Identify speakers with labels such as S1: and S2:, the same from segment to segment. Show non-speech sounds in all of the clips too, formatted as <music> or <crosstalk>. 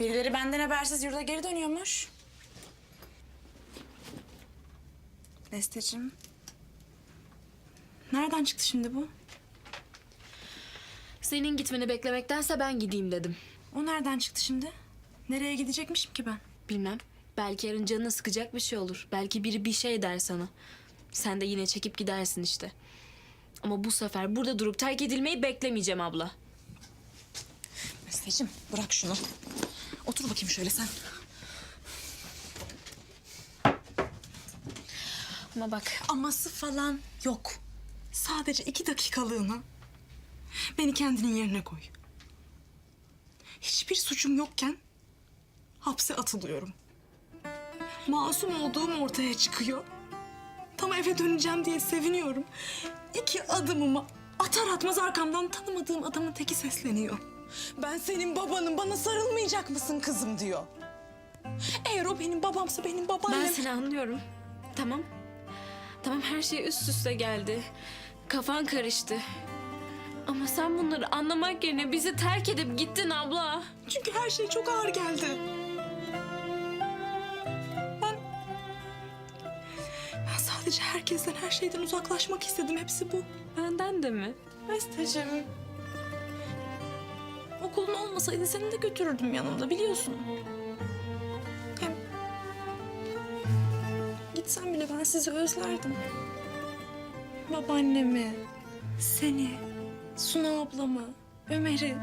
S1: Birileri benden habersiz yurda geri dönüyormuş. Besteciğim. Nereden çıktı şimdi bu?
S2: Senin gitmeni beklemektense ben gideyim dedim.
S1: O nereden çıktı şimdi? Nereye gidecekmişim ki ben?
S2: Bilmem. Belki yarın canını sıkacak bir şey olur. Belki biri bir şey der sana. Sen de yine çekip gidersin işte. Ama bu sefer burada durup terk edilmeyi beklemeyeceğim abla.
S1: Besteciğim bırak şunu. Otur bakayım şöyle sen.
S2: Ama bak
S1: Aması falan yok. Sadece iki dakikalığına beni kendinin yerine koy. Hiçbir suçum yokken hapse atılıyorum. Masum olduğum ortaya çıkıyor. Tam eve döneceğim diye seviniyorum. İki adımımı atar atmaz arkamdan tanımadığım adamın teki sesleniyor. Ben senin babanım bana sarılmayacak mısın kızım diyor. Eğer o benim babamsa benim babaannem...
S2: ben seni anlıyorum. Tamam. Tamam her şey üst üste geldi. Kafan karıştı. Ama sen bunları anlamak yerine bizi terk edip gittin abla.
S1: Çünkü her şey çok ağır geldi. Ben... Ben sadece herkesten, her şeyden uzaklaşmak istedim. Hepsi bu.
S2: Benden de mi?
S1: Besteciğim. Okulun olmasaydı seni de götürürdüm yanımda biliyorsun. Hem... Gitsem bile ben sizi özlerdim. Babaannemi, seni, Suna ablamı, Ömer'i.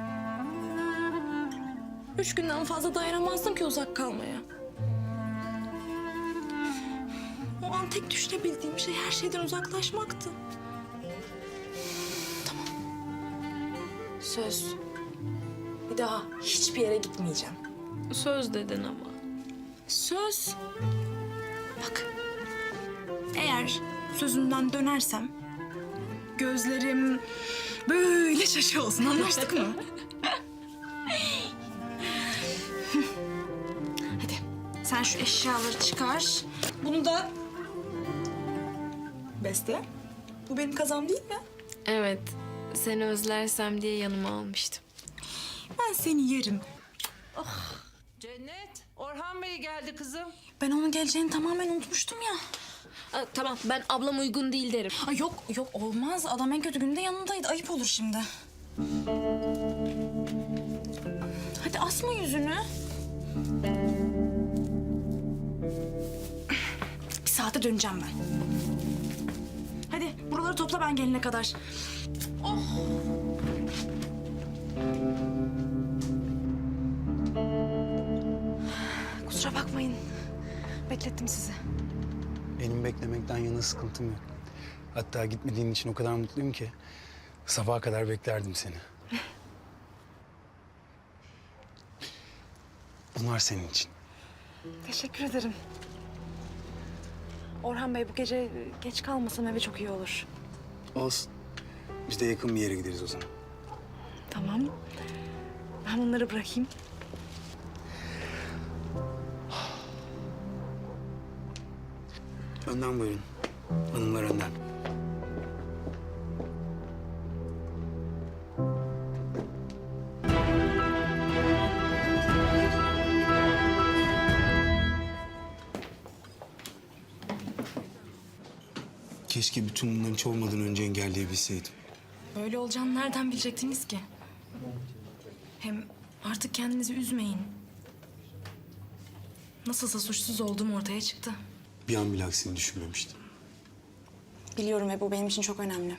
S1: Üç günden fazla dayanamazdım ki uzak kalmaya. O an tek düşünebildiğim şey her şeyden uzaklaşmaktı. Söz. Bir daha hiçbir yere gitmeyeceğim.
S2: Söz dedin ama.
S1: Söz. Bak. Eğer sözümden dönersem gözlerim böyle şaşı olsun anlaştık mı? <laughs> Hadi sen şu eşyaları çıkar. Bunu da Beste. Bu benim kazam değil mi?
S2: Evet. Seni özlersem diye yanıma almıştım.
S1: Seni yerim.
S3: Cennet, Orhan Bey geldi kızım.
S1: Ben onun geleceğini tamamen unutmuştum ya.
S2: Aa, tamam ben ablam uygun değil derim.
S1: Ay yok yok olmaz. Adam en kötü günde yanındaydı. Ayıp olur şimdi. Hadi asma yüzünü. Bir saate döneceğim ben. Hadi buraları topla ben gelene kadar. Oh. Kusura bakmayın. Beklettim sizi.
S4: Benim beklemekten yana sıkıntım yok. Hatta gitmediğin için o kadar mutluyum ki sabaha kadar beklerdim seni. <laughs> Bunlar senin için.
S1: Teşekkür ederim. Orhan Bey bu gece geç kalmasam eve çok iyi olur.
S4: Olsun. Biz de yakın bir yere gideriz o zaman.
S1: Tamam. Ben bunları bırakayım.
S4: Önden buyurun. Hanımlar önden. Keşke bütün bunların hiç olmadan önce engelleyebilseydim.
S1: Böyle olacağını nereden bilecektiniz ki? Hem artık kendinizi üzmeyin. Nasılsa suçsuz olduğum ortaya çıktı.
S4: Bir an bile aksini düşünmemiştim.
S1: Biliyorum ve bu benim için çok önemli.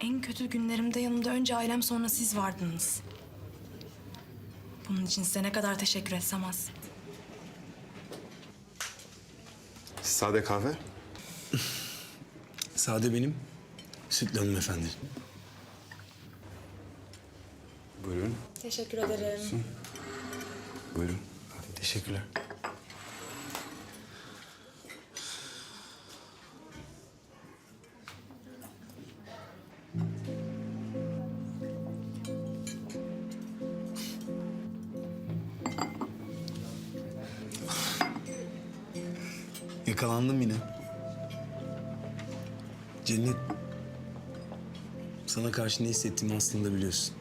S1: En kötü günlerimde yanımda önce ailem sonra siz vardınız. Bunun için size ne kadar teşekkür etsem az.
S5: Sade kahve. <laughs>
S4: Sade benim, sütlü hanımefendi.
S5: Buyurun.
S1: Teşekkür ederim.
S5: Buyurun.
S4: Teşekkürler. Yakalandım yine. Cennet. Sana karşı ne hissettiğimi aslında biliyorsun.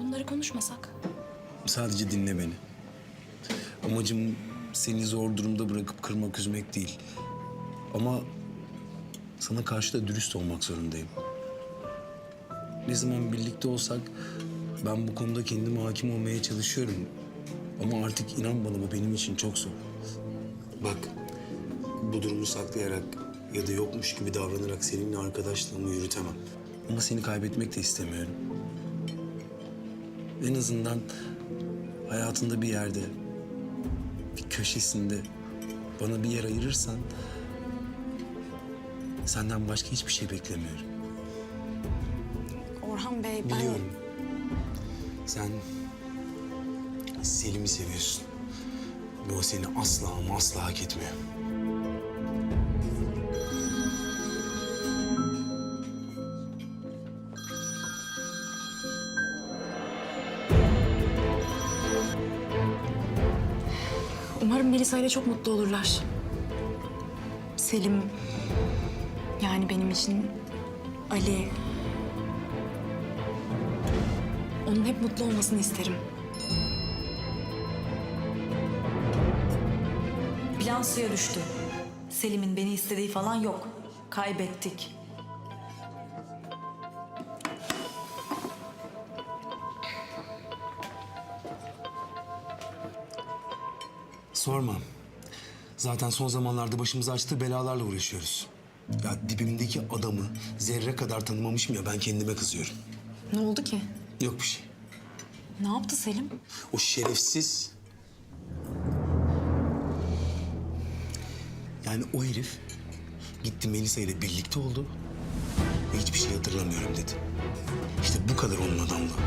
S1: Bunları konuşmasak.
S4: Sadece dinle beni. Amacım seni zor durumda bırakıp kırmak, üzmek değil. Ama sana karşı da dürüst olmak zorundayım. Ne zaman birlikte olsak ben bu konuda kendime hakim olmaya çalışıyorum. Ama artık inan bana bu benim için çok zor. Bak, bu durumu saklayarak ya da yokmuş gibi davranarak seninle arkadaşlığımı yürütemem. Ama seni kaybetmek de istemiyorum. En azından hayatında bir yerde, bir köşesinde bana bir yer ayırırsan senden başka hiçbir şey beklemiyorum.
S1: Orhan Bey ben...
S4: Biliyorum. Sen Selim'i seviyorsun. O seni asla ama asla hak etmiyor.
S1: Umarım Melisa ile çok mutlu olurlar. Selim, yani benim için Ali... Onun hep mutlu olmasını isterim.
S6: Plan suya düştü. Selim'in beni istediği falan yok. Kaybettik.
S4: Sorma. Zaten son zamanlarda başımıza açtığı belalarla uğraşıyoruz. Ya dibimdeki adamı zerre kadar tanımamışım ya ben kendime kızıyorum.
S1: Ne oldu ki?
S4: Yok bir şey.
S1: Ne yaptı Selim?
S4: O şerefsiz... Yani o herif gitti Melisa ile birlikte oldu ve hiçbir şey hatırlamıyorum dedi. İşte bu kadar onun adamlığı.